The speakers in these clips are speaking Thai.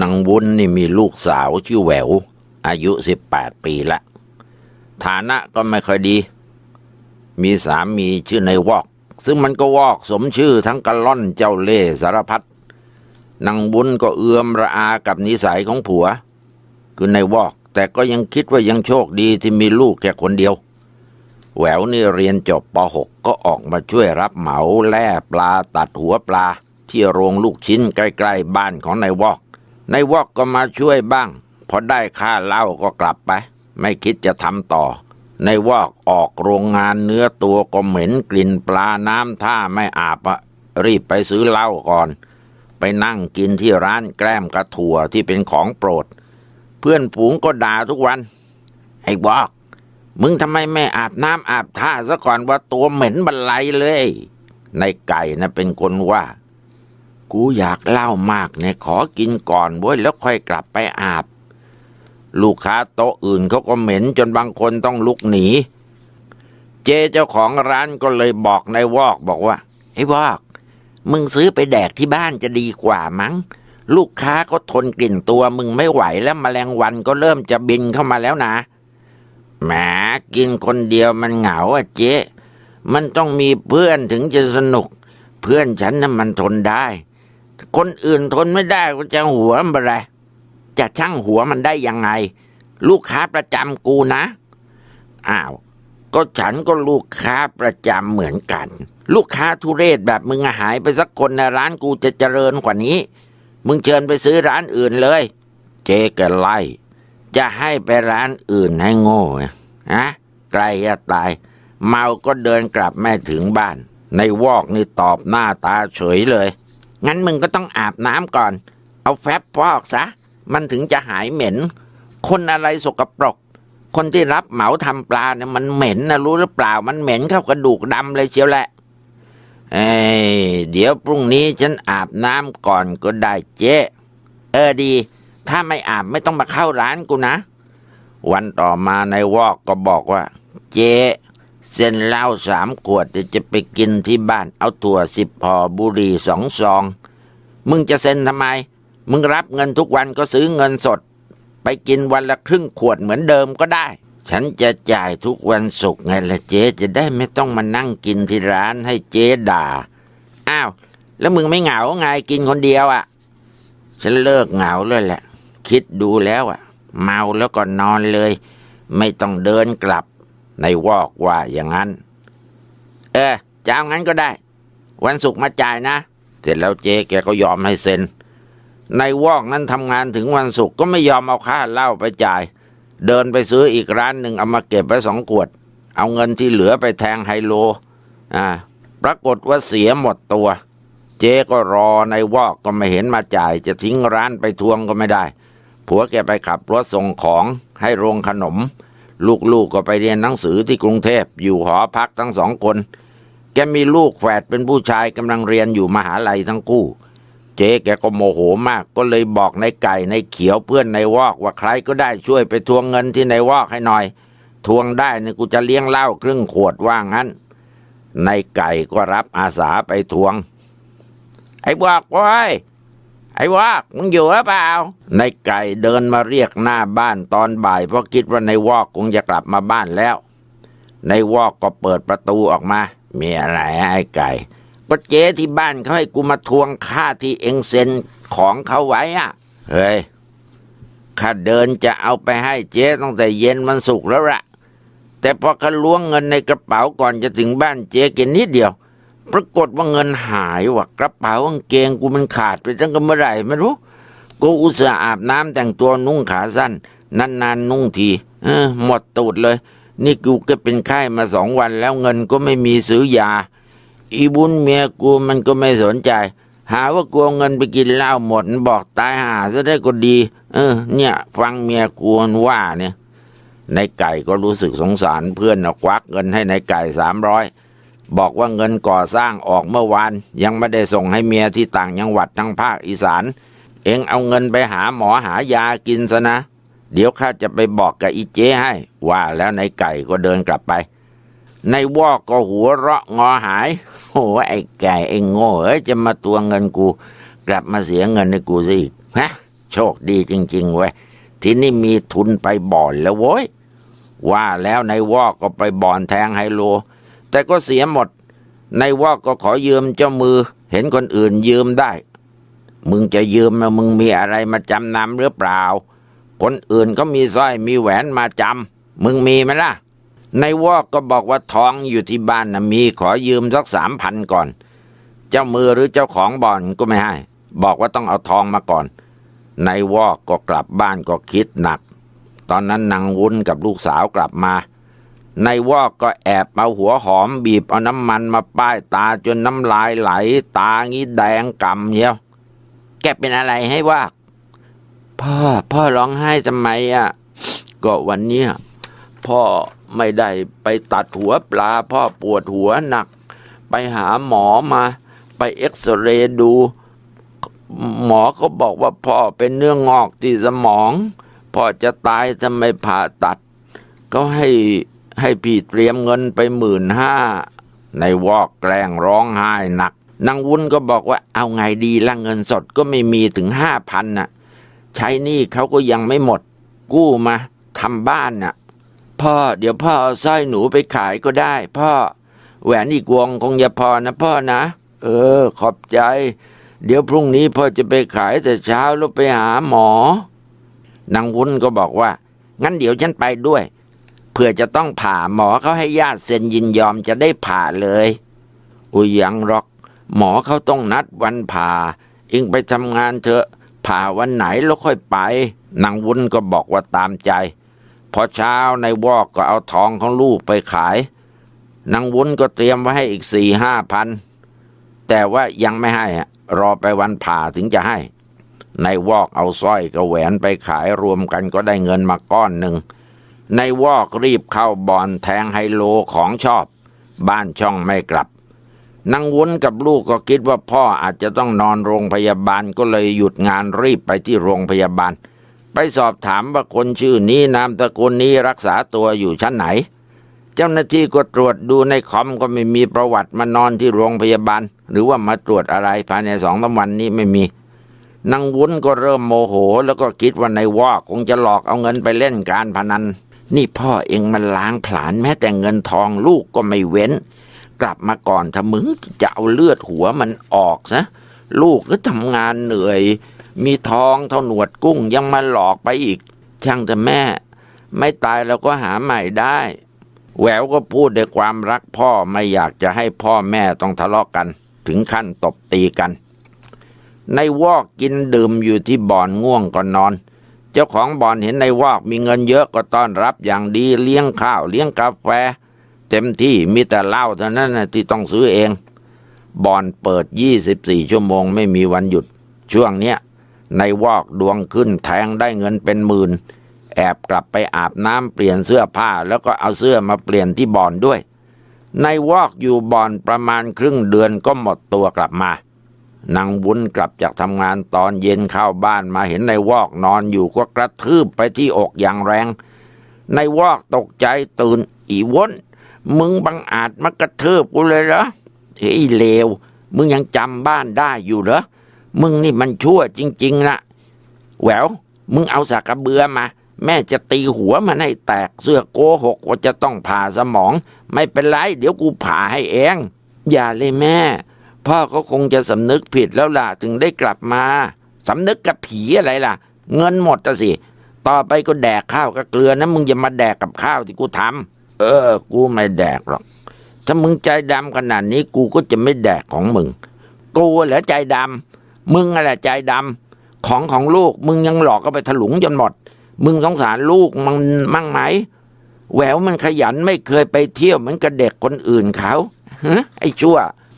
นางวุ้นนี่มีลูกสาวชื่อแหวว อายุสิบแปดปีละ ฐานะก็ไม่ค่อยดี มีสามีชื่อในวอก ซึ่งมันก็วอกสมชื่อทั้งกะล่อนเจ้าเล่สารพัดนางบุญก็เอื้อมระอากับนิสัยของผัว คือในวอก แต่ก็ยังคิดว่ายังโชคดีที่มีลูกแค่คนเดียว แหววนี่เรียนจบป .6 ก็ออกมาช่วยรับเหมาแล่ปลาตัดหัวปลา ที่โรงลูกชิ้นใกล้ ๆ บ้านของนายวอก ในวอกก็มาช่วยบ้าง พอได้ค่าเหล้าก็กลับไป ไม่คิดจะทำต่อ ในวอกออกโรงงานเนื้อตัวก็เหม็นกลิ่นปลาน้ำท่าไม่อาบอะรีบไปซื้อเหล้าก่อน ไปนั่งกินที่ร้านแกล้มกระถั่วที่เป็นของโปรด เพื่อนฝูงก็ด่าทุกวัน ไอ้บอก มึงทำไมไม่อาบน้ำอาบท่าซะก่อนว่าตัวเหม็นบรรลัยเลย ในไก่นะเป็นคนว่า กูอยากเล้ามากเนี่ยขอกินก่อนเว้ยแล้วค่อยกลับไปอาบ ลูกค้าโต๊ะอื่นเขาก็เหม็นจนบางคนต้องลุกหนี เจเจ้าของร้านก็เลยบอกนายวอกบอกว่าไอ้วอก มึงซื้อไปแดกที่บ้านจะดีกว่ามั้ง ลูกค้าก็ทนกลิ่นตัวมึงไม่ไหวแล้วมแมลงวันก็เริ่มจะบินเข้ามาแล้วนะแหมกินคนเดียวมันเหงาอะเจ๊ มันต้องมีเพื่อนถึงจะสนุก เพื่อนฉันน่ะมันทนได้ คนอื่นทนไม่ได้ก็จะหัวมันอะไรจะช่างหัวมันได้ยังไง ลูกค้าประจำกูนะ อ้าว ก็ฉันก็ลูกค้าประจำเหมือนกัน ลูกค้าทุเรศแบบมึงหายไปสักคนในร้านกูจะเจริญกว่านี้ มึงเชิญไปซื้อร้านอื่นเลย เจ๊กไล่ จะให้ไปร้านอื่นให้โง่อะฮะไกลจะตาย เมาก็เดินกลับไม่ถึงบ้าน ในวอกนี่ตอบหน้าตาเฉยเลย งั้นมึงก็ต้องอาบน้ำก่อน เอาแฟบฟอกซะ มันถึงจะหายเหม็น คนอะไรสกปรก คนที่รับเหมาทำปลาเนี่ยมันเหม็นนะรู้หรือเปล่า มันเหม็นเข้ากระดูกดำเลยเชียวแหละ เอ้ยเดี๋ยวพรุ่งนี้ฉันอาบน้ำก่อนก็ได้เจ๊ เออดี ถ้าไม่อาบไม่ต้องมาเข้าร้านกูนะ วันต่อมาในวอกก็บอกว่า เจ๊ เส้นเหล้าสามขวดเดี๋ยวจะไปกินที่บ้านเอาถั่วสิบพอบุหรี่สองซอง มึงจะเซ็นทำไม มึงรับเงินทุกวันก็ซื้อเงินสด ไปกินวันละครึ่งขวดเหมือนเดิมก็ได้ ฉันจะจ่ายทุกวันศุกร์ไงละเจ๊จะได้ไม่ต้องมานั่งกินที่ร้านให้เจ๊ด่า อ้าว แล้วมึงไม่เหงาไงกินคนเดียวอะ่ะ ฉันเลิกเหงาเลยแหละ คิดดูแล้วอะ่ะ เมาแล้วก็นอนเลย ไม่ต้องเดินกลับ ในวอกว่าอย่างนั้น เออจะเอางั้นก็ได้ วันศุกร์มาจ่ายนะ เสร็จแล้วเจ๊แกก็ยอมให้เซ็นในวอกนั้นทำงานถึงวันศุกร์ก็ไม่ยอมเอาค่าเหล้าไปจ่าย เดินไปซื้ออีกร้านหนึ่งเอามาเก็บไว้สองขวด เอาเงินที่เหลือไปแทงไฮโล อ่า ปรากฏว่าเสียหมดตัว เจ๊ก็รอในวอกก็ไม่เห็นมาจ่าย จะทิ้งร้านไปทวงก็ไม่ได้ ผัวแกไปขับรถส่งของให้โรงขนม ลูกๆกก็ไปเรียนหนังสือที่กรุงเทพอยู่หอพักทั้งสองคน แกมีลูกแฝดเป็นผู้ชายกำลังเรียนอยู่มหาลัยทั้งคู่ เจ๊แกก็โมโหมากก็เลยบอกในไก่ในเขียวเพื่อนในวอกว่าใครก็ได้ช่วยไปทวงเงินที่ในวอกให้หน่อย ทวงได้เนี่ยกูจะเลี้ยงเหล้าครึ่งขวดว่างั้นในไก่ก็รับอาสาไปทวง ไอ้บอกว้ย ไอ้วอกมึงอยู่หรือเปล่า ในไก่เดินมาเรียกหน้าบ้านตอนบ่าย เพราะคิดว่าในวอกคงจะกลับมาบ้านแล้ว ในวอกก็เปิดประตูออกมา มีอะไรไอ้ไก่ก็เจ๊ที่บ้านเขาให้กูมาทวงค่าที่เองเซ็นของเขาไว้อะเฮ้ยข้าเดินจะเอาไปให้เจ๊ตั้งแต่เย็นมันสุกแล้วละแต่พอเขาล้วงเงินในกระเป๋าก่อนจะถึงบ้านเจ๊กินนิดเดียว ปรากฏว่าเงินหายว่ะกระเป๋ากางเกงกูมันขาดไปตั้งแต่เมื่อไหร่ไม่รู้กูอุตส่าห์อาบน้ำแต่งตัวนุ่งขาสั้น นานๆนุ่งทีเออหมดตูดเลย นี่กูก็เป็นไข้มาสองวันแล้วเงินก็ไม่มีซื้อยา อีบุญเมียกูมันก็ไม่สนใจ หาว่ากูเอาเงินไปกินเหล้าหมดบอกตายหาซะได้ก็ดี เออ เนี่ย ฟังเมียกูมันว่าเนี่ยในไก่ก็รู้สึกสงสารเพื่อนเอาควักเงินให้ในไก่สามร้อย บอกว่าเงินก่อสร้างออกเมื่อวาน ยังไม่ได้ส่งให้เมียที่ต่างจังหวัดทั้งภาคอีสาน เองเอาเงินไปหาหมอหายากินซะนะ เดี๋ยวข้าจะไปบอกกับอีเจ้ให้ ว่าแล้วในไก่ก็เดินกลับไปในวอกก็หัวเราะงอหายโอ้ไอ้ไก่ไอ้โง่เอ้ยจะมาตัวเงินกู กลับมาเสียเงินในกูซะอีกฮะ โชคดีจริง ๆ เว้ยที่นี้มีทุนไปบ่อนแล้วโว้ยว่าแล้วในวอกก็ไปบ่อนแทงไฮโล แต่ก็เสียหมด ในวอกก็ขอยืมเจ้ามือ เห็นคนอื่นยืมได้ มึงจะยืมนะมึงมีอะไรมาจำนำหรือเปล่า คนอื่นก็มีสร้อยมีแหวนมาจำมึงมีไหมล่ะ ในวอกก็บอกว่าทองอยู่ที่บ้านนะมีขอยืมสักสามพันก่อน เจ้ามือหรือเจ้าของบ่อนก็ไม่ให้ บอกว่าต้องเอาทองมาก่อนในวอกก็กลับบ้านก็คิดหนัก ตอนนั้นนางวุ้นกับลูกสาวกลับมา ในวอกก็แอบเอาหัวหอมบีบเอาน้ำมันมาป้ายตาจนน้ำลายไหล ตางี้แดงกำเยียวแกเป็นอะไรให้วอกพ่อ พ่อร้องไห้ทำไมอะ ก็วันเนี้ยพ่อไม่ได้ไปตัดหัวปลา พ่อปวดหัวหนัก ไปหาหมอมา ไปเอ็กซเรย์ดู หมอเขาบอกว่าพ่อเป็นเนื้องอกที่สมอง พ่อจะตายจะไมผ่าตัด ก็ให้ ให้พี่เตรียมเงินไปหมื่นห้าในวอกแกล้งร้องไห้หนักนางวุ้นก็บอกว่าเอาไงดีละเงินสดก็ไม่มีถึงห้าพันน่ะ ใช้หนี้เขาก็ยังไม่หมด กู้มาทำบ้านน่ะ พ่อเดี๋ยวพ่อเอาสร้อยหนูไปขายก็ได้ พ่อ แหวนอีกวงคงจะพอนะพ่อนะ เออ ขอบใจ เดี๋ยวพรุ่งนี้พ่อจะไปขายแต่เช้าแล้วไปหาหมอนางวุ้นก็บอกว่า งั้นเดี๋ยวฉันไปด้วย เพื่อจะต้องผ่าหมอเขาให้ญาติเซ็นยินยอมจะได้ผ่าเลยอุยยังหรอกหมอเขาต้องนัดวันผ่าเองไปทำงานเถอะผ่าวันไหนแล้วค่อยไปนางวุ้นก็บอกว่าตามใจ พอเช้าในวอกก็เอาทองของลูกไปขายนางวุ้นก็เตรียมไว้ให้อีกสี่ห้าพันแต่ว่ายังไม่ให้รอไปวันผ่าถึงจะให้ ในวอกเอาสร้อยกับแหวนไปขายรวมกันก็ได้เงินมาก้อนหนึ่ง ในวอกรีบเข้าบอนแทงไฮโลของชอบ บ้านช่องไม่กลับนางวุ้นกับลูกก็คิดว่าพ่ออาจจะต้องนอนโรงพยาบาลก็เลยหยุดงานรีบไปที่โรงพยาบาล ไปสอบถามว่าคนชื่อนี้นามตระกูลนี้รักษาตัวอยู่ชั้นไหน เจ้าหน้าที่ก็ตรวจดูในคอมก็ไม่มีประวัติมานอนที่โรงพยาบาล หรือว่ามาตรวจอะไรภายในสองสามวันนี้ไม่มีนางวุ้นก็เริ่มโมโห แล้วก็คิดว่าในว่าคงจะหลอกเอาเงินไปเล่นการพนัน นี่พ่อเองมันล้างผลาญแม้แต่เงินทองลูกก็ไม่เว้น กลับมาก่อนถ้ามึงจะเอาเลือดหัวมันออกซะลูกก็ทำงานเหนื่อย มีทองเท่าหนวดกุ้งยังมาหลอกไปอีก ช่างแต่แม่ ไม่ตายเราก็หาใหม่ได้แหววก็พูดด้วยความรักพ่อไม่อยากจะให้พ่อแม่ต้องทะเลาะกัน ถึงขั้นตบตีกัน ในวอกกินดื่มอยู่ที่บ่อนง่วงก่อนนอน เจ้าของบ่อนเห็นในวอกมีเงินเยอะก็ต้อนรับอย่างดีเลี้ยงข้าวเลี้ยงกาแฟ เต็มที่มีแต่เหล้าเท่านั้นนะที่ต้องซื้อเอง บ่อนเปิด 24 ชั่วโมงไม่มีวันหยุด ช่วงเนี้ยในวอกดวงขึ้นแทงได้เงินเป็นหมื่น แอบกลับไปอาบน้ำเปลี่ยนเสื้อผ้า แล้วก็เอาเสื้อมาเปลี่ยนที่บ่อนด้วย ในวอกอยู่บ่อนประมาณครึ่งเดือนก็หมดตัวกลับมา นางวุ้นกลับจากทำงานตอนเย็นเข้าบ้านมาเห็นในวอกนอนอยู่ก็กระทืบไปที่อกอย่างแรง ในวอกตกใจตื่นอีวนมึงบังอาจมากระทืบกูเลยเหรอเฮ้ยเลว มึงยังจำบ้านได้อยู่เหรอ มึงนี่มันชั่วจริง ๆนะแหวว มึงเอาสากกระเบือมา แม่จะตีหัวมันให้แตกเสื้อโกหกว่าจะต้องผ่าสมอง ไม่เป็นไร เดี๋ยวกูผ่าให้เอง อย่าเลยแม่ พ่อก็คงจะสำนึกผิดแล้วล่ะถึงได้กลับมาสำนึกกับผีอะไรล่ะ เงินหมดอะสิ ต่อไปก็แดกข้าวกับเกลือนะมึงอย่ามาแดกกับข้าวที่กูทำเออ กูไม่แดกหรอก ถ้ามึงใจดำขนาดนี้กูก็จะไม่แดกของมึง กูเหรอใจดำมึงอะไรใจดำของของลูกมึงยังหลอกก็ไปถลุงจนหมด มึงสงสารลูกมันมั่งไหมแหววมันขยันไม่เคยไปเที่ยวเหมือนกับเด็กคนอื่นเขาฮะไอ้ชั่ว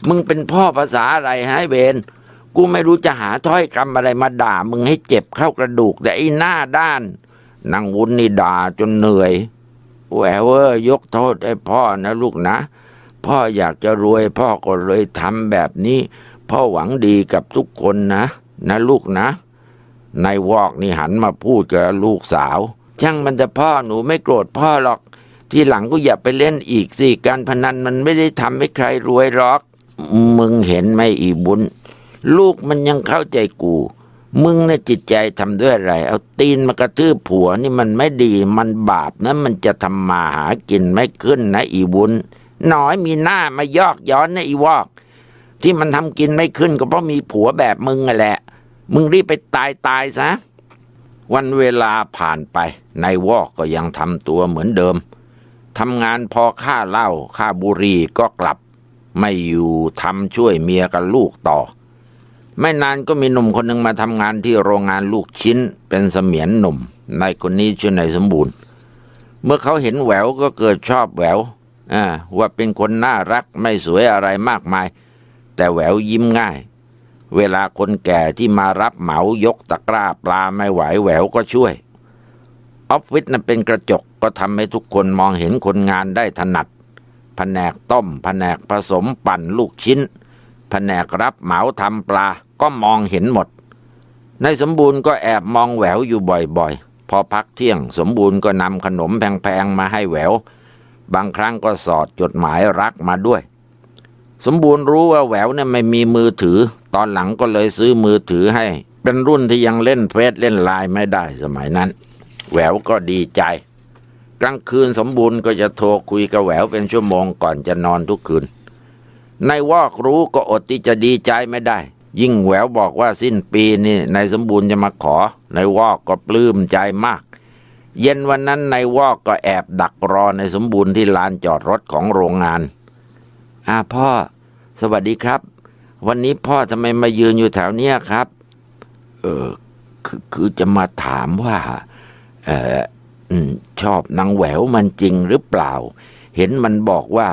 มึงเป็นพ่อภาษาอะไรฮะเวนกูไม่รู้จะหาถ้อยคำอะไรมาด่า มึงให้เจ็บเข้ากระดูก แต่ไอ้หน้าด้านนางวุ้นนี่ด่าจนเหนื่อยแหววเอ้ยยกโทษให้พ่อนะลูกนะ พ่ออยากจะรวยพ่อก็เลยทำแบบนี้ พ่อหวังดีกับทุกคนนะ นะลูกนะนายวอกนี่หันมาพูดกับลูกสาว ช่างมันจะพ่อหนูไม่โกรธพ่อหรอก ทีหลังก็อย่าไปเล่นอีกสิ การพนันมันไม่ได้ทำให้ใครรวยหรอก มึงเห็นไหมอีบุญ ลูกมันยังเข้าใจกู มึงนี่จิตใจทำด้วยอะไร เอาตีนมากระทืบผัวนี่มันไม่ดีมันบาปนะ มันจะทำมาหากินไม่ขึ้นนะ อีวุ้นน้อยมีหน้ามายอกย้อนนะอีวอก ที่มันทำกินไม่ขึ้น ก็เพราะมีผัวแบบมึงแหละ มึงรีบไปตายตายซะวันเวลาผ่านไปนายวอกก็ยังทำตัวเหมือนเดิมทำงานพอค่าเหล้าค่าบุหรี่ก็กลับ ไม่อยู่ทำช่วยเมียกับลูกต่อ ไม่นานก็มีหนุ่มคนหนึ่งมาทำงานที่โรงงานลูกชิ้น เป็นเสมียนหนุ่มนายคนนี้ชื่อนายสมบูรณ์ เมื่อเขาเห็นแหววก็เกิดชอบแหววอ่าว่าเป็นคนน่ารักไม่สวยอะไรมากมาย แต่แหววยิ้มง่าย เวลาคนแก่ที่มารับเหมายกตะกร้าปลาไม่ไหวแหววก็ช่วยออฟฟิศนั้นเป็นกระจกก็ทำให้ทุกคนมองเห็นคนงานได้ถนัด แผนกต้ม แผนกผสมปั่นลูกชิ้น แผนกรับเหมาทำปลาก็มองเห็นหมดในสมบูรณ์ก็แอบมองแหววอยู่บ่อยๆ พอพักเที่ยงสมบูรณ์ก็นำขนมแพงๆมาให้แหวว บางครั้งก็สอดจดหมายรักมาด้วย สมบูรณ์รู้ว่าแหววเนี่ยไม่มีมือถือ ตอนหลังก็เลยซื้อมือถือให้ เป็นรุ่นที่ยังเล่นเฟซเล่นไลน์ไม่ได้สมัยนั้น แหววก็ดีใจ กลางคืนสมบูรณ์ก็จะโทรคุยกับแหววเป็นชั่วโมงก่อนจะนอนทุกคืน ในวอกรู้ก็อดที่จะดีใจไม่ได้ ยิ่งแหววบอกว่าสิ้นปีนี่นายสมบูรณ์จะมาขอ ในวอกก็ปลื้มใจมาก เย็นวันนั้นในวอกก็แอบดักรอในสมบูรณ์ที่ลานจอดรถของโรงงานอ่าพ่อ สวัสดีครับ วันนี้พ่อทำไมมายืนอยู่แถวเนี้ยครับ เออคือคือจะมาถามว่า เออ อืม ชอบนางแหววมันจริงหรือเปล่า เห็นมันบอกว่า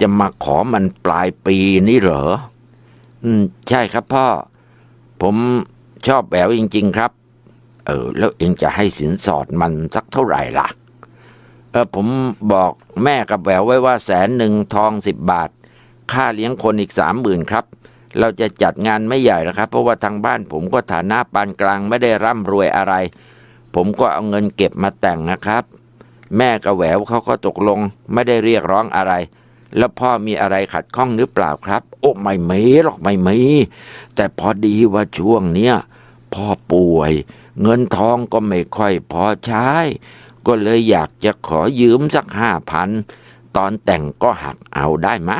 จะมาขอมันปลายปีนี่เหรอ อืม ใช่ครับพ่อ ผมชอบแหววจริง ๆ ครับ เออ แล้วเองจะให้สินสอดมันสักเท่าไหร่ล่ะ เออ ผมบอกแม่กับแหววไว้ว่าแสนหนึ่งทองสิบบาท ค่าเลี้ยงคนอีกสามหมื่นครับเราจะจัดงานไม่ใหญ่นะครับ เพราะว่าทางบ้านผมก็ฐานะปานกลางไม่ได้ร่ำรวยอะไร ผมก็เอาเงินเก็บมาแต่งนะครับ แม่กับแหววเขาก็ตกลงไม่ได้เรียกร้องอะไร แล้วพ่อมีอะไรขัดข้องหรือเปล่าครับ โอ้ไม่มีหรอกไม่มีแต่พอดีว่าช่วงเนี้ยพ่อป่วย เงินทองก็ไม่ค่อยพอใช้ ก็เลยอยากจะขอยืมสักห้าพันตอนแต่งก็หักเอาได้มะ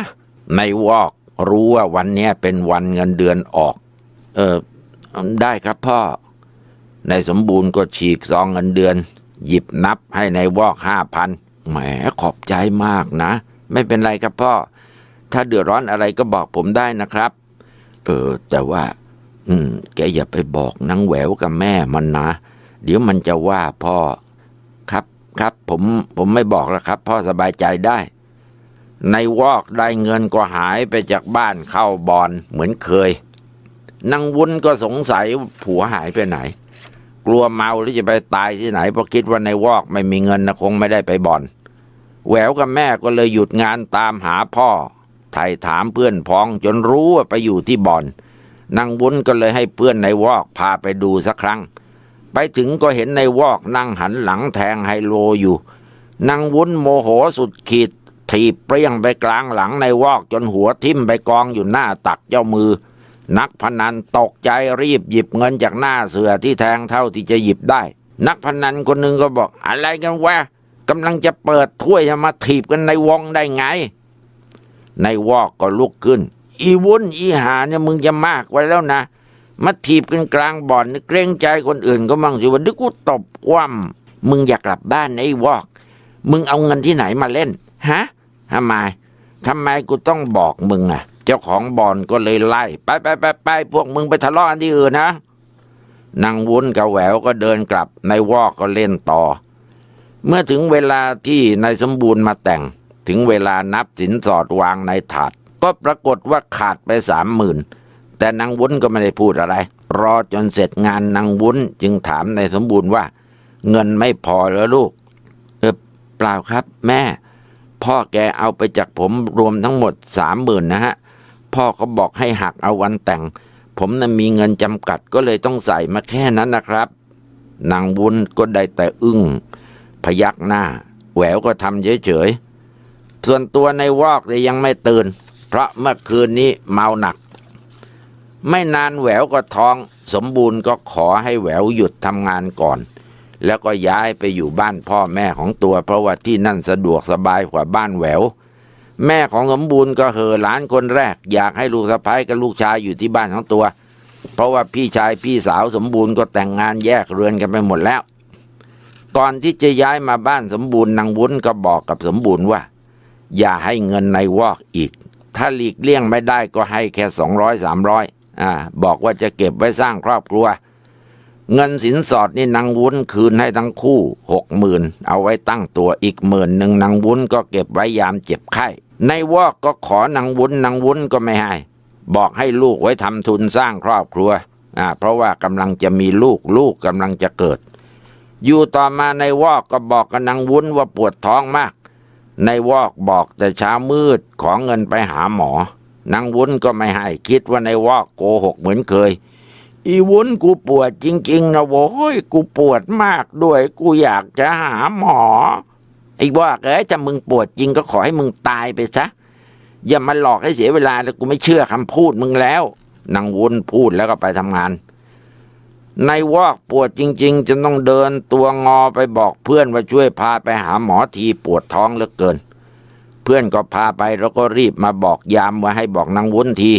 ในวอกรู้ว่าวันเนี้ยเป็นวันเงินเดือนออก เออได้ครับพ่อ ในสมบูรณ์ก็ฉีกซองเงินเดือน หยิบนับให้ในวอกห้าพันแหมขอบใจมากนะ ไม่เป็นไรครับพ่อ ถ้าเดือดร้อนอะไรก็บอกผมได้นะครับ เออ แต่ว่า อืม แกอย่าไปบอกนางแหววกับแม่มันนะ เดี๋ยวมันจะว่าพ่อ ครับครับ ผมผมไม่บอกแล้วครับ พ่อสบายใจได้ในวอกได้เงินก็หายไปจากบ้านเข้าบอนเหมือนเคยนางวุ้นก็สงสัยผัวหายไปไหน กลัวเมาหรือจะไปตายที่ไหนเพราะคิดว่าในวอกไม่มีเงินนะคงไม่ได้ไปบ่อน แหววกับแม่ก็เลยหยุดงานตามหาพ่อไถ่ถามเพื่อนพ้องจนรู้ว่าไปอยู่ที่บ่อนนางวุ้นก็เลยให้เพื่อนในวอกพาไปดูสักครั้ง ไปถึงก็เห็นในวอกนั่งหันหลังแทงไฮโลอยู่นางวุ้นโมโหสุดขีดถีบเปรี้ยงไปกลางหลังในวอกจนหัวทิ่มไปกองอยู่หน้าตักเจ้ามือ นักพนันตกใจรีบหยิบเงินจากหน้าเสือที่แทงเท่าที่จะหยิบได้ นักพนันคนหนึ่งก็บอก อะไรกันวะกำลังจะเปิดถ้วยจะมาถีบกันในวงได้ไง ในวอกก็ลุกขึ้น อีวุ้นอีหาเนี่ยมึงจะมากไว้แล้วนะ มาถีบกันกลางบ่อนเกรงใจคนอื่นก็มั่งสิวันนี้กูตบคว่ำมึงอยากกลับบ้านไอ้วอก มึงเอาเงินที่ไหนมาเล่น ฮะทำไมทำไมกูต้องบอกมึงอะ เจ้าของบ่อนก็เลยไล่ ไปไปไปไปพวกมึงไปทะเลาะกันที่อื่นนะนางวุ้นกับแหววก็เดินกลับในวอกก็เล่นต่อ เมื่อถึงเวลาที่นายสมบูรณ์มาแต่ง ถึงเวลานับสินสอดวางในถาด ก็ปรากฏว่าขาดไปสามหมื่นแต่นางวุ้นก็ไม่ได้พูดอะไร รอจนเสร็จงานนางวุ้นจึงถามนายสมบูรณ์ว่า เงินไม่พอแล้วลูกเออเปล่าครับ แม่ พ่อแกเอาไปจากผมรวมทั้งหมดสามหมื่นนะฮะ พ่อเขาบอกให้หักเอาวันแต่ง ผมน่ะมีเงินจำกัดก็เลยต้องใส่มาแค่นั้นนะครับนางวุ้นก็ได้แต่อึ้ง พยักหน้า แหววก็ทำเฉยๆส่วนตัวในวอกเลยยังไม่ตื่น เพราะเมื่อคืนนี้เมาหนัก ไม่นานแหววก็ท้อง สมบูรณ์ก็ขอให้แหววหยุดทำงานก่อน แล้วก็ย้ายไปอยู่บ้านพ่อแม่ของตัว เพราะว่าที่นั่นสะดวกสบายกว่าบ้านแหวว แม่ของสมบูรณ์ก็เหอหลานคนแรก อยากให้ลูกสะพ้ายกับลูกชายอยู่ที่บ้านของตัว เพราะว่าพี่ชายพี่สาวสมบูรณ์ก็แต่งงานแยกเรือนกันไปหมดแล้ว ตอนที่จะย้ายมาบ้านสมบูรณ์นางวุ้นก็บอกกับสมบูรณ์ว่า อย่าให้เงินในวอกอีก ถ้าหลีกเลี่ยงไม่ได้ก็ให้แค่สองร้อยสามร้อยอ่า บอกว่าจะเก็บไว้สร้างครอบครัว เงินสินสอดนี่นางวุ้นคืนให้ทั้งคู่หกหมื่นเอาไว้ตั้งตัวอีกหมื่นหนึ่งนางวุ้นก็เก็บไว้ยามเจ็บไข้ ในวอกก็ขอนางวุ้นนางวุ้นก็ไม่ให้ บอกให้ลูกไว้ทำทุนสร้างครอบครัวอ่าเพราะว่ากำลังจะมีลูกลูกกำลังจะเกิด อยู่ต่อมาในวอกก็บอกกับนางวุ้นว่าปวดท้องมาก ในวอกบอกแต่เช้ามืดขอเงินไปหาหมอนางวุ้นก็ไม่ให้คิดว่าในวอกโกหกเหมือนเคย อีวุ้นกูปวดจริง ๆนะโว้ยกูปวดมากด้วย กูอยากจะหาหมอ ไอ้วอกเอ้ยถ้ามึงปวดจริงก็ขอให้มึงตายไปซะอย่ามาหลอกให้เสียเวลาแล้วกูไม่เชื่อคำพูดมึงแล้วนางวุ้นพูดแล้วก็ไปทำงานในวอกปวดจริง ๆจนต้องเดินตัวงอไปบอกเพื่อนว่าช่วยพาไปหาหมอทีปวดท้องเหลือเกิน เพื่อนก็พาไปแล้วก็รีบมาบอกยามว่าให้บอกนางวุ้นที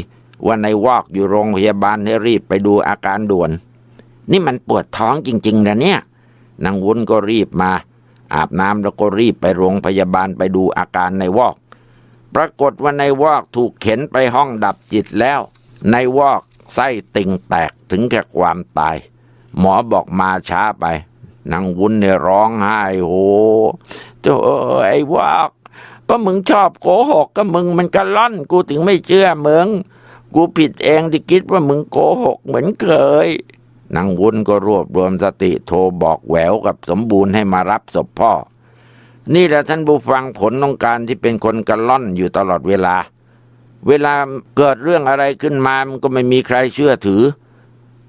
ว่าในวอกอยู่โรงพยาบาลให้รีบไปดูอาการด่วน นี่มันปวดท้องจริงๆนะเนี่ยนางวุ้นก็รีบมา อาบน้ำแล้วก็รีบไปโรงพยาบาลไปดูอาการในวอก ปรากฏว่าในวอกถูกเข็นไปห้องดับจิตแล้ว ในวอกไส้ติ่งแตกถึงแก่ความตาย หมอบอกมาช้าไปนางวุ้นเนี่ยร้องไห้โหโธ่ไอ้วอกเพราะมึงชอบโกหกก็มึงมันกระล่อน กูถึงไม่เชื่อมึง กูผิดเองที่คิดว่ามึงโกหกเหมือนเคย นางวุ้นก็รวบรวมสติโทรบอกแหววกับสมบูรณ์ให้มารับศพพ่อ นี่แหละท่านผู้ฟังผลของการที่เป็นคนกระล่อนอยู่ตลอดเวลา เวลาเกิดเรื่องอะไรขึ้นมามันก็ไม่มีใครเชื่อถือ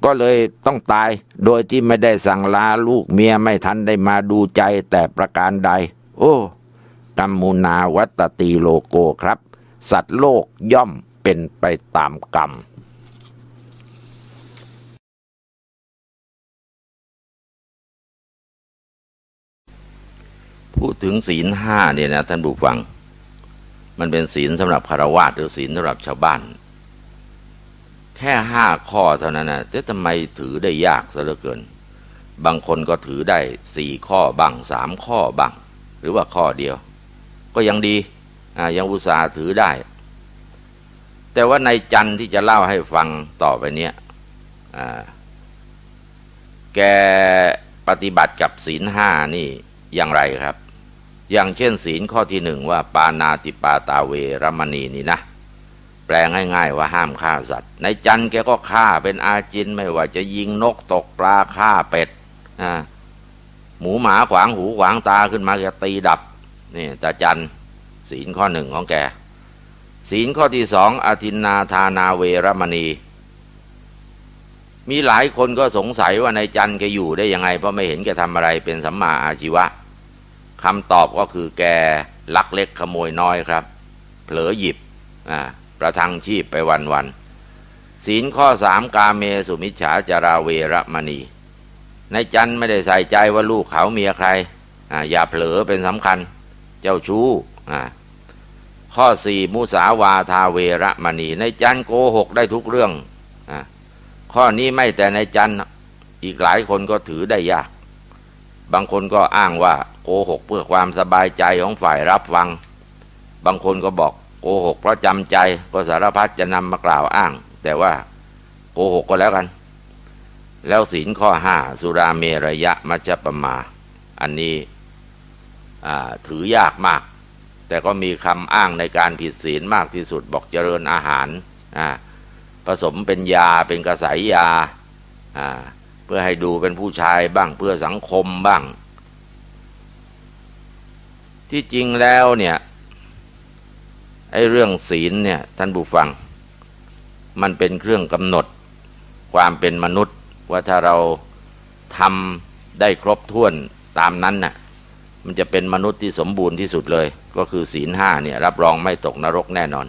ก็เลยต้องตายโดยที่ไม่ได้สั่งลาลูกเมียไม่ทันได้มาดูใจแต่ประการใด โอ้กัมมุนาวัตตีโลโกครับ สัตว์โลกย่อมเป็นไปตามกรรม พูดถึงศีลห้าเนี่ยนะท่านผู้ฟัง มันเป็นศีลสำหรับคารวะหรือศีลสำหรับชาวบ้าน แค่ห้าข้อเท่านั้นนะแต่ทำไมถือได้ยากซะเหลือเกิน บางคนก็ถือได้สี่ข้อบ้างสามข้อบ้างหรือว่าข้อเดียว ก็ยังดียังอุตส่าห์ถือได้ แต่ว่าในจันที่จะเล่าให้ฟังต่อไปเนี้ยแกปฏิบัติกับศีลห้านี่อย่างไรครับ อย่างเช่นศีลข้อที่หนึ่งว่าปานาติปาตาเวรมณีนี่นะ แปลง่ายๆว่าห้ามฆ่าสัตว์ ในจันแกก็ฆ่าเป็นอาจินไม่ว่าจะยิงนกตกปลาฆ่าเป็ดอ่าหมูหมาขวางหูขวางตาขึ้นมาแกตีดับนี่ตาจันศีลข้อหนึ่งของแก ศีลข้อที่สองอธินนาทานาเวรมณี มีหลายคนก็สงสัยว่าในจันแกอยู่ได้ยังไง เพราะไม่เห็นแกทำอะไรเป็นสัมมาอาชีวะ คำตอบก็คือแกลักเล็กขโมยน้อยครับ เผลอหยิบประทังชีพไปวันวันศีลข้อสามกาเมสุมิจฉาจาราเวรมณี ในจันไม่ได้ใส่ใจว่าลูกเขาเมียใครออย่าเผลอเป็นสำคัญ เจ้าชู้ข้อสี่มุสาวาทาเวรมณี ในจันโกหกได้ทุกเรื่องอข้อนี้ไม่แต่ในจันอีกหลายคนก็ถือได้ยาก บางคนก็อ้างว่าโกหกเพื่อความสบายใจของฝ่ายรับฟัง บางคนก็บอกโกหกเพราะจำใจก็สารพัดจะนำมากล่าวอ้าง แต่ว่าโกหกก็แล้วกัน แล้วศีลข้อห้าสุราเมรยะมัจจปมา อันนี้ถือยากมาก แต่ก็มีคำอ้างในการผิดศีลมากที่สุดบอกเจริญอาหารผสมเป็นยาเป็นกระสายยา พื่อให้ดูเป็นผู้ชายบ้างเพื่อสังคมบ้าง ที่จริงแล้วเนี่ยไอ้เรื่องศีลเนี่ยท่านผู้ฟัง มันเป็นเครื่องกำหนดความเป็นมนุษย์ ว่าถ้าเราทำได้ครบถ้วนตามนั้นน่ะมันจะเป็นมนุษย์ที่สมบูรณ์ที่สุดเลย ก็คือศีลห้าเนี่ยรับรองไม่ตกนรกแน่นอน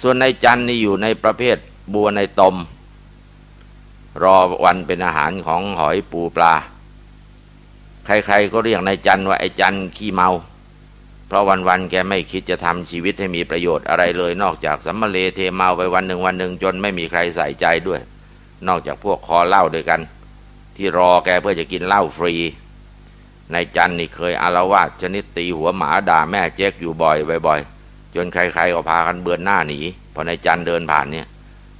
ส่วนในจันนี่อยู่ในประเภทบัวในตม รอวันเป็นอาหารของหอยปูปลา ใครๆก็เรียกนายจันว่าไอ้จันขี้เมา เพราะวันๆแกไม่คิดจะทำชีวิตให้มีประโยชน์อะไรเลยนอกจากสัมมาเลเทเมาไปวันหนึ่งวันหนึ่งจนไม่มีใครใส่ใจด้วย นอกจากพวกคอเหล้าด้วยกัน ที่รอแกเพื่อจะกินเหล้าฟรีนายจันนี่เคยอารวาสชนิดตีหัวหมาด่าแม่เจ๊กอยู่บ่อยบ่อยๆจนใครๆก็พากันเบือนหน้าหนีพอนายจันเดินผ่านเนี่ย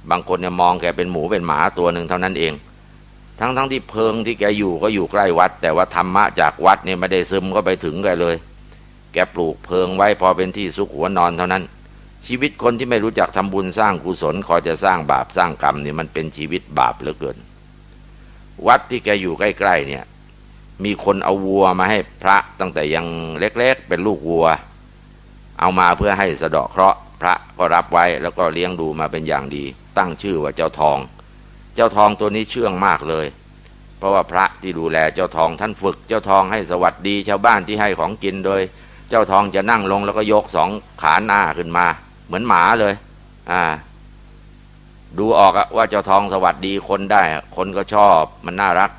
บางคนเนี่ยมองแกเป็นหมูเป็นหมาตัวหนึ่งเท่านั้นเอง ทั้งๆทที่เพิงที่แกอยู่ก็อยู่ใกล้วัด แต่ว่าธรรมะจากวัดเนี่ยไม่ได้ซึมก็ไปถึงแกเลย แกปลูกเพิงไว้พอเป็นที่สุขหัวนอนเท่านั้น ชีวิตคนที่ไม่รู้จักทำบุญสร้างกุศลคอยจะสร้างบาปสร้างกรรมเนี่ยมันเป็นชีวิตบาปเหลือเกิน วัดที่แกอยู่ใกล้ๆเนี่ยมีคนเอาวัวมาให้พระตั้งแต่ยังเล็กๆ เป็นลูกวัว เอามาเพื่อให้สะเดาะเคราะห์พระก็รับไว้แล้วก็เลี้ยงดูมาเป็นอย่างดี ตั้งชื่อว่าเจ้าทอง เจ้าทองตัวนี้เชื่องมากเลย เพราะว่าพระที่ดูแลเจ้าทองท่านฝึกเจ้าทองให้สวัสดีชาวบ้านที่ให้ของกินโดย เจ้าทองจะนั่งลงแล้วก็ยกสองขาหน้าขึ้นมา เหมือนหมาเลย อ่า ดูออกว่าเจ้าทองสวัสดีคนได้ คนก็ชอบมันน่ารัก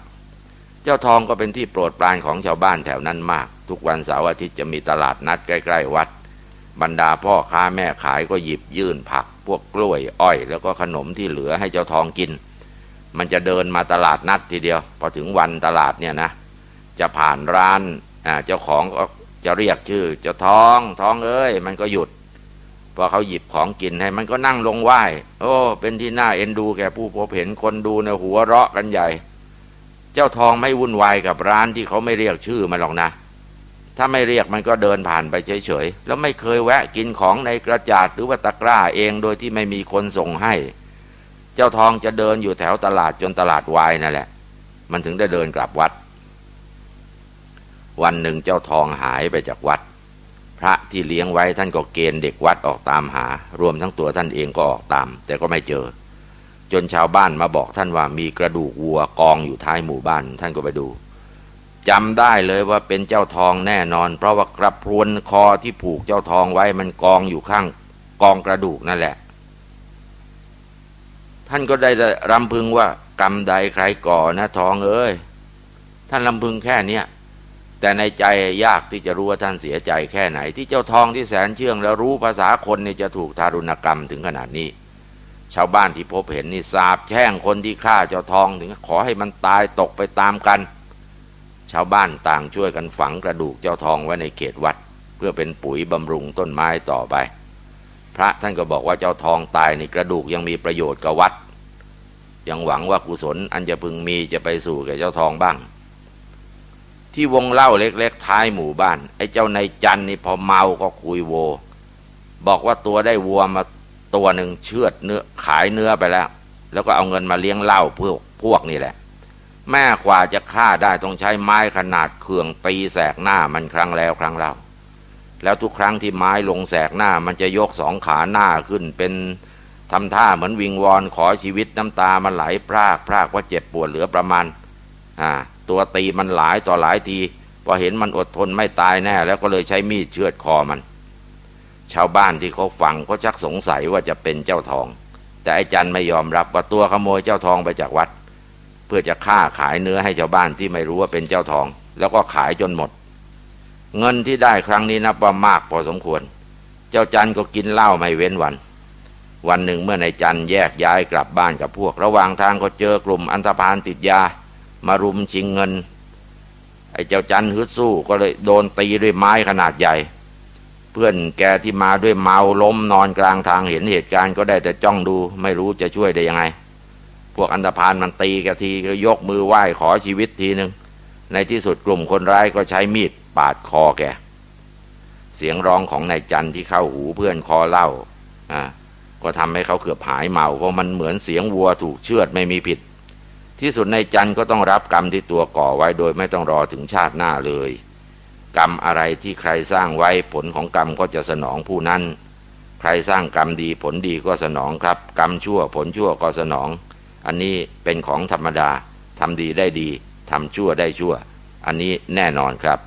เจ้าทองก็เป็นที่โปรดปรานของชาวบ้านแถวนั้นมาก ทุกวันเสาร์อาทิตย์จะมีตลาดนัดใกล้ ๆ วัด บรรดาพ่อค้าแม่ขายก็หยิบยื่นผัก พวกกล้วยอ้อย แล้วก็ขนมที่เหลือให้เจ้าทองกิน มันจะเดินมาตลาดนัดทีเดียว พอถึงวันตลาดเนี่ยนะ จะผ่านร้านเจ้าของก็จะเรียกชื่อเจ้าทองทองเอ้ย มันก็หยุดพอเขาหยิบของกินให้มันก็นั่งลงไหว้โอ้ เป็นที่น่าเอ็นดูแก่ผู้พบเห็นคนดูในยหัวเราะกันใหญ่ เจ้าทองไม่วุ่นวายกับร้านที่เขาไม่เรียกชื่อมันหรอกนะ ถ้าไม่เรียกมันก็เดินผ่านไปเฉยๆ แล้วไม่เคยแวะกินของในกระจาดหรือว่าตะกร้าเองโดยที่ไม่มีคนส่งให้ เจ้าทองจะเดินอยู่แถวตลาดจนตลาดวายนั่นแหละ มันถึงได้เดินกลับวัด วันหนึ่งเจ้าทองหายไปจากวัด พระที่เลี้ยงไว้ท่านก็เกณฑ์เด็กวัดออกตามหา รวมทั้งตัวท่านเองก็ออกตาม แต่ก็ไม่เจอ จนชาวบ้านมาบอกท่านว่ามีกระดูกวัวกองอยู่ท้ายหมู่บ้าน ท่านก็ไปดู จำได้เลยว่าเป็นเจ้าทองแน่นอน เพราะว่ากระพรวนคอที่ผูกเจ้าทองไว้มันกองอยู่ข้างกองกระดูกนั่นแหละ ท่านก็ได้รำพึงว่ากรรมใดใครก่อนะทองเอ้ย ท่านรำพึงแค่เนี้ยแต่ในใจยากที่จะรู้ว่าท่านเสียใจแค่ไหน ที่เจ้าทองที่แสนเชื่องแล้วรู้ภาษาคนนี่จะถูกทารุณกรรมถึงขนาดนี้ ชาวบ้านที่พบเห็นนี่สาบแช่งคนที่ฆ่าเจ้าทองถึงขอให้มันตายตกไปตามกัน ชาวบ้านต่างช่วยกันฝังกระดูกเจ้าทองไว้ในเขตวัด เพื่อเป็นปุ๋ยบำรุงต้นไม้ต่อไป พระท่านก็บอกว่าเจ้าทองตายในกระดูกยังมีประโยชน์กับวัด ยังหวังว่ากุศลอันจะพึงมีจะไปสู่แก่เจ้าทองบ้าง ที่วงเล่าเล็กๆ ท้ายหมู่บ้าน ไอ้เจ้านายจันนี่พอเมาก็คุยโว บอกว่าตัวได้วัวมาตัวหนึ่งเชือดเนื้อขายเนื้อไปแล้ว แล้วก็เอาเงินมาเลี้ยงเหล้าพวกพวกนี่แหละ แม่กว่าจะฆ่าได้ต้องใช้ไม้ขนาดเขื่องตีแสกหน้ามันครั้งแล้วครั้งเล่า แล้วทุกครั้งที่ไม้ลงแสกหน้ามันจะยกสองขาหน้าขึ้นเป็นทำท่าเหมือนวิงวอนขอชีวิตน้ำตามันไหลพรากพรากว่าเจ็บปวดเหลือประมาณอ่าตัวตีมันหลายต่อหลายทีพอเห็นมันอดทนไม่ตายแน่ แล้วก็เลยใช้มีดเชือดคอมัน ชาวบ้านที่เขาฟังเขาชักสงสัยว่าจะเป็นเจ้าทอง แต่ไอ้จันไม่ยอมรับว่าตัวขโมยเจ้าทองไปจากวัด เพื่อจะฆ่าขายเนื้อให้ชาวบ้านที่ไม่รู้ว่าเป็นเจ้าทอง แล้วก็ขายจนหมด เงินที่ได้ครั้งนี้นับว่ามากพอสมควร เจ้าจันก็กินเหล้าไม่เว้นวัน วันหนึ่งเมื่อนายจันแยกย้ายกลับบ้านกับพวก ระหว่างทางก็เจอกลุ่มอันธพาลติดยา มารุมชิงเงิน ไอ้เจ้าจันฮึดสู้ก็เลยโดนตีด้วยไม้ขนาดใหญ่ เพื่อนแกที่มาด้วยเมาล้มนอนกลางทางเห็นเหตุการณ์ก็ได้แต่จ้องดู ไม่รู้จะช่วยได้ยังไง พวกอันธพาลมันตีแกทีก็ยกมือไหว้ขอชีวิตทีหนึ่งในที่สุดกลุ่มคนร้ายก็ใช้มีดปาดคอแก เสียงร้องของนายจันที่เข้าหูเพื่อนคอเล่าอ่าก็ทำให้เขาเกือบหายเมาเพราะมันเหมือนเสียงวัวถูกเชือดไม่มีผิด ที่สุดนายจันก็ต้องรับกรรมที่ตัวก่อไว้โดยไม่ต้องรอถึงชาติหน้าเลย กรรมอะไรที่ใครสร้างไว้ผลของกรรมก็จะสนองผู้นั้น ใครสร้างกรรมดีผลดีก็สนองครับ กรรมชั่วผลชั่วก็สนอง อันนี้เป็นของธรรมดาทำดีได้ดีทำชั่วได้ชั่ว อันนี้แน่นอนครับ